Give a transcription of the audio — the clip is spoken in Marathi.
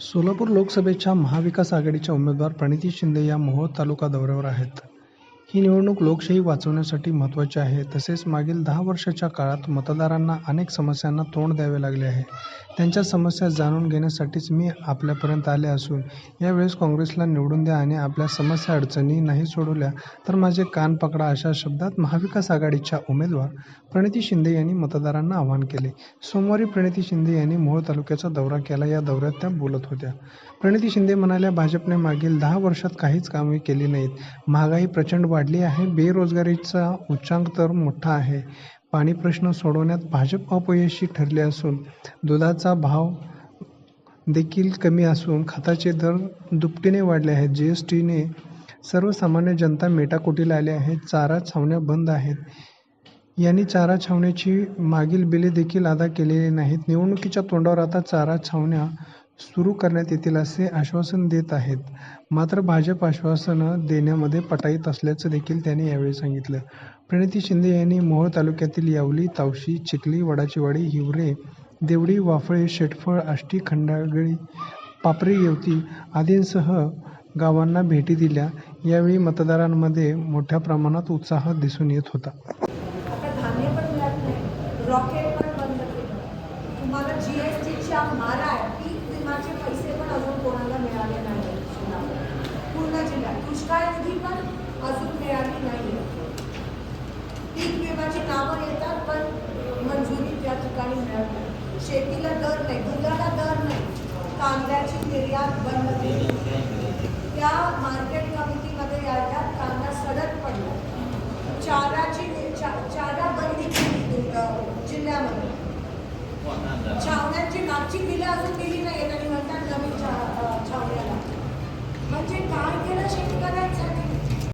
सोलापूर लोकसभेच्या महाविकास आघाडीच्या उमेदवार प्रणिती शिंदे या मोहोळ तालुका दौऱ्यावर आहेत. ही निवडणूक लोकशाही वाचवण्यासाठी महत्त्वाची आहे. तसेच मागील दहा वर्षाच्या काळात मतदारांना अनेक समस्यांना तोंड द्यावे लागले आहे. त्यांच्या समस्या जाणून घेण्यासाठीच मी आपल्यापर्यंत आले असून यावेळेस काँग्रेसला निवडून द्या आणि आपल्या समस्या अडचणी नाही सोडवल्या तर माझे कान पकडा अशा शब्दात महाविकास आघाडीच्या उमेदवार प्रणिती शिंदे यांनी मतदारांना आवाहन केले. सोमवारी प्रणिती शिंदे यांनी मोहोळ तालुक्याचा दौरा केला. या दौऱ्यात त्या बोलत होत्या. प्रणिती शिंदे म्हणाल्या भाजपने मागील दहा वर्षात काहीच कामे केली नाहीत. महागाई प्रचंड वाढली आहे. बेरोजगारीचा उच्चांक तर मोठा आहे. पाणी प्रश्न सोडवण्यात भाजप अपयशी ठरले असून दुधाचा भाव देखील कमी असून खताचे दर दुपटीने वाढले आहेत. जी एस टीने सर्वसामान्य जनता मेटाकुटीला आली आहे. चारा छावण्या बंद आहेत. यांनी चारा छावण्याची मागील बिले देखील अदा केलेली नाहीत. निवडणुकीच्या तोंडावर आता चारा छावण्या सुरू करण्यात येतील असे आश्वासन देत आहेत. मात्र भाजप आश्वासनं देण्यामध्ये पटाईत असल्याचं देखील त्यांनी यावेळी सांगितलं. प्रणिती शिंदे यांनी मोहोळ तालुक्यातील यावली तावशी चिखली वडाचीवाडी हिवरे देवडी वाफळे शेटफळ आष्टी खंडागळी पापरी येवती आदींसह गावांना भेटी दिल्या. यावेळी मतदारांमध्ये मोठ्या प्रमाणात उत्साह दिसून येत होता. रॉकेट पण बंद केलं. तुम्हाला जी एस टीच्या मारा आहे विमाचे पैसे पण अजून कोणाला मिळाले नाही पूर्ण जिल्ह्यात दुष्काळ निधी पण अजून मिळाली नाही पीक विमाची नावं येतात पण मंजुरी त्या ठिकाणी मिळत नाही. शेतीला दर नाही दुधाला दर नाही. कांद्याची निर्यात बंद केली. त्या मार्केट कमिटीमध्ये यायला कांदा सडक पडला. चाराची चारा बंदी केली जिल्ह्यामध्ये. छावण्यांची मागची बिलं अजून दिली नाही आणि म्हणतात